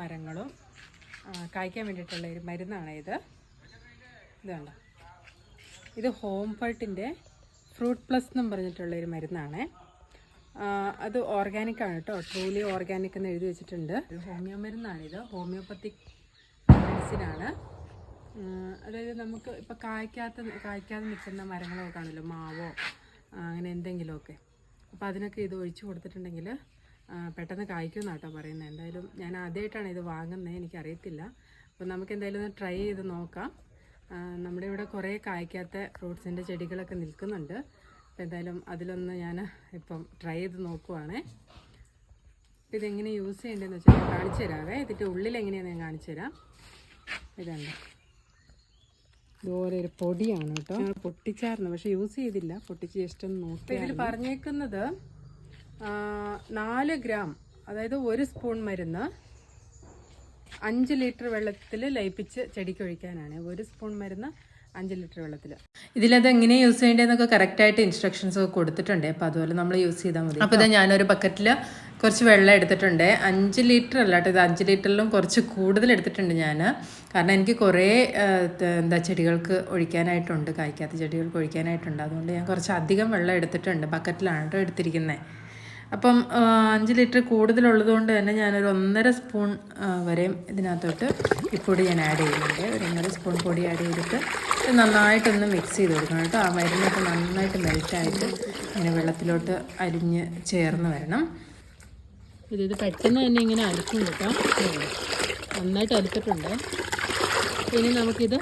മരങ്ങളും കായ്ക്കാൻ വേണ്ടിയിട്ടുള്ള ഒരു മരുന്നാണ് ഇത്. ഇതുണ്ട് ഇത് ഹോം ഫർട്ടിന്റെ ഫ്രൂട്ട് പ്ലസ് എന്നും പറഞ്ഞിട്ടുള്ള ഒരു മരുന്നാണ്. അത് ഓർഗാനിക് ആണ് കേട്ടോ. ട്രൂലി ഓർഗാനിക് എന്ന് എഴുതി വെച്ചിട്ടുണ്ട്. ഇത് ഹോമിയോ മരുന്നാണിത് ഹോമിയോപ്പത്തിക് മെഡിസിനാണ് അതായത് നമുക്ക് ഇപ്പോൾ കായ്ക്കാത്ത കായ്ക്കാതെ നിൽക്കുന്ന മരങ്ങളൊക്കെ ആണല്ലോ മാവോ അങ്ങനെ എന്തെങ്കിലുമൊക്കെ. അപ്പോൾ അതിനൊക്കെ ഇത് ഒഴിച്ചു കൊടുത്തിട്ടുണ്ടെങ്കിൽ പെട്ടെന്ന് കായ്ക്കും കേട്ടോ പറയുന്നത് എന്തായാലും ഞാൻ ആദ്യമായിട്ടാണ് ഇത് വാങ്ങുന്നത് എനിക്കറിയത്തില്ല. അപ്പോൾ നമുക്ക് എന്തായാലും ഒന്ന് ട്രൈ ചെയ്ത് നോക്കാം. നമ്മുടെ ഇവിടെ കുറേ കായ്ക്കാത്ത ഫ്രൂട്ട്സിന്റെ ചെടികളൊക്കെ നിൽക്കുന്നുണ്ട്. അപ്പോൾ എന്തായാലും അതിലൊന്ന് ഞാൻ ഇപ്പം ട്രൈ ചെയ്ത് നോക്കുവാണേ. അപ്പോൾ ഇതെങ്ങനെ യൂസ് ചെയ്യേണ്ടതെന്ന് വെച്ചാൽ ഞാൻ കാണിച്ചു തരാവേ. ഇതിന്റെ ഉള്ളിൽ എങ്ങനെയാണെന്ന് ഞാൻ കാണിച്ചു തരാം. ഇതുണ്ട്. ഇതുപോലെ ഒരു പൊടിയാണ് കേട്ടോ പൊട്ടിച്ചായിരുന്നു പക്ഷെ യൂസ് ചെയ്തില്ല. പൊട്ടിച്ച് ജസ്റ്റ് ഒന്ന് നോക്കി ഇതിൽ പറഞ്ഞേക്കുന്നത് നാല് ഗ്രാം അതായത് ഒരു സ്പൂൺ മരുന്ന് അഞ്ച് ലിറ്റർ വെള്ളത്തിൽ ലയിപ്പിച്ച് ചെടിക്ക് ഒഴിക്കാനാണ് ഒരു സ്പൂൺ മരുന്ന് അഞ്ച് ലിറ്റർ വെള്ളത്തിൽ ഇതിലത് എങ്ങനെ യൂസ് ചെയ്യേണ്ടതെന്നൊക്കെ കറക്റ്റായിട്ട് ഇൻസ്ട്രക്ഷൻസ് ഒക്കെ കൊടുത്തിട്ടുണ്ട്. അപ്പോൾ അതുപോലെ നമ്മൾ യൂസ് ചെയ്താൽ മതി. അപ്പോൾ ഇത് ഞാനൊരു ബക്കറ്റിൽ കുറച്ച് വെള്ളം എടുത്തിട്ടുണ്ട്. അഞ്ച് ലിറ്റർ അല്ല കേട്ടോ ഇത്. അഞ്ച് ലിറ്ററിലും കുറച്ച് കൂടുതൽ എടുത്തിട്ടുണ്ട് ഞാൻ കാരണം എനിക്ക് കുറേ എന്താ ചെടികൾക്ക് ഒഴിക്കാനായിട്ടുണ്ട്. കായ്ക്കാത്ത ചെടികൾക്ക് ഒഴിക്കാനായിട്ടുണ്ട്. അതുകൊണ്ട് ഞാൻ കുറച്ച് അധികം വെള്ളം എടുത്തിട്ടുണ്ട്. ബക്കറ്റിലാണ് കേട്ടോ എടുത്തിരിക്കുന്നത് അപ്പം അഞ്ച് ലിറ്റർ കൂടുതലുള്ളത് കൊണ്ട് തന്നെ ഞാനൊരു ഒന്നര സ്പൂൺ വരെയും ഇതിനകത്തോട്ട് ഈ പൊടി ഞാൻ ആഡ് ചെയ്യുന്നുണ്ട്. ഒരു ഒന്നര സ്പൂൺ പൊടി ആഡ് ചെയ്തിട്ട് നന്നായിട്ടൊന്ന് മിക്സ് ചെയ്ത് കൊടുക്കണം കേട്ടോ. ആ മരുന്നൊക്കെ നന്നായിട്ട് മെൽറ്റായിട്ട് ഇങ്ങനെ വെള്ളത്തിലോട്ട് അരിഞ്ഞ് ചേർന്ന് വരണം. ഇത് പെട്ടെന്ന് തന്നെ ഇങ്ങനെ അരിച്ചു കൊടുക്കാം നന്നായിട്ട് അരിച്ചിട്ടുണ്ട്. ഇനി നമുക്കിത്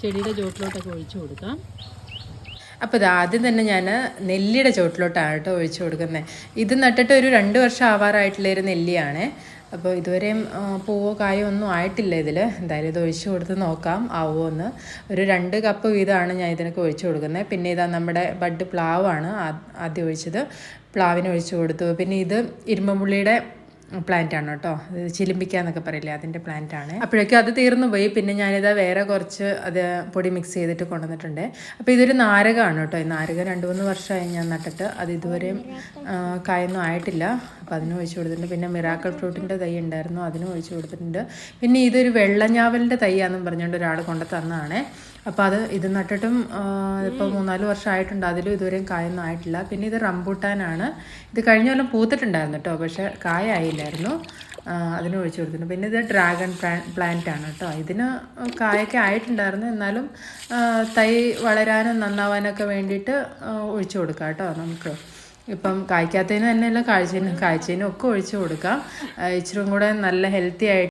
ചെടിയുടെ ചോട്ടിലോട്ടൊക്കെ ഒഴിച്ചു കൊടുക്കാം. അപ്പോൾ ആദ്യം തന്നെ ഞാൻ നെല്ലിയുടെ ചുവട്ടിലോട്ടാണ് കേട്ടോ ഒഴിച്ചു കൊടുക്കുന്നത്. ഇത് നട്ടിട്ട് ഒരു രണ്ട് വർഷം ആവാറായിട്ടുള്ള ഒരു നെല്ലിയാണ്. അപ്പോൾ ഇതുവരെയും പൂവോ കായോ ഒന്നും ആയിട്ടില്ല ഇതിൽ എന്തായാലും ഇത് ഒഴിച്ചു കൊടുത്ത് നോക്കാം ആവുമോ എന്ന്. ഒരു രണ്ട് കപ്പ് വീതമാണ് ഞാൻ ഇതിനൊക്കെ ഒഴിച്ചു കൊടുക്കുന്നത്. പിന്നെ ഇതാ നമ്മുടെ ബഡ് പ്ലാവാണ് ആദ്യം ഒഴിച്ചത്. പ്ലാവിന് ഒഴിച്ചു കൊടുത്തു. പിന്നെ ഇത് ഇരുമ്പുള്ളിയുടെ പ്ലാന്റ് ആണ് കേട്ടോ. ചിലിമ്പിക്ക എന്നൊക്കെ പറയില്ലേ അതിന്റെ പ്ലാന്റ് ആണ്. അപ്പോഴേക്കും അത് തീർന്നു പോയി. പിന്നെ ഞാനിതാ വേറെ കുറച്ച് അത് പൊടി മിക്സ് ചെയ്തിട്ട് കൊണ്ടുവന്നിട്ടുണ്ട്. അപ്പോൾ ഇതൊരു നാരകമാണ് കേട്ടോ. ഈ നാരകം രണ്ട് മൂന്ന് വർഷമായി ഞാൻ നട്ടിട്ട് അത് ഇതുവരെയും കായൊന്നും ആയിട്ടില്ല. അപ്പോൾ അതിനും ഒഴിച്ചു കൊടുത്തിട്ടുണ്ട്. പിന്നെ മിറാക്കൽ ഫ്രൂട്ടിന്റെ തൈ ഉണ്ടായിരുന്നു അതിനും ഒഴിച്ചു കൊടുത്തിട്ടുണ്ട്. പിന്നെ ഇതൊരു വെള്ളഞ്ഞാവലിന്റെ തൈയാണെന്നും പറഞ്ഞുകൊണ്ട് ഒരാൾ കൊണ്ടു തന്നതാണ് അപ്പോൾ അത് ഇത് നട്ടിട്ടും ഇപ്പോൾ മൂന്നാൽ വർഷമായിട്ടുണ്ട്. അതിലും ഇതുവരെയും കായൊന്നും ആയിട്ടില്ല. പിന്നെ ഇത് റംബൂട്ടാനാണ്. ഇത് കഴിഞ്ഞ കൊല്ലം പൂത്തിട്ടുണ്ടായിരുന്നു കേട്ടോ പക്ഷേ കായായില്ലായിരുന്നു. അതിന് ഒഴിച്ചു കൊടുത്തിട്ടുണ്ട് പിന്നെ ഇത് ഡ്രാഗൺ പ്ലാന്റ് ആണ് കേട്ടോ. ഇതിന് കായൊക്കെ ആയിട്ടുണ്ടായിരുന്നു. എന്നാലും തൈ വളരാനും നന്നാവാനൊക്കെ വേണ്ടിയിട്ട് ഒഴിച്ചു കൊടുക്കാം കേട്ടോ നമുക്ക്. ഇപ്പം കായ്ക്കാത്തതിന് തന്നെയല്ല കാഴ്ചയിനും കാഴ്ചയിനും ഒക്കെ ഒഴിച്ചു കൊടുക്കാം. ഇച്ചിരി കൂടെ നല്ല ഹെൽത്തി ആയിട്ട്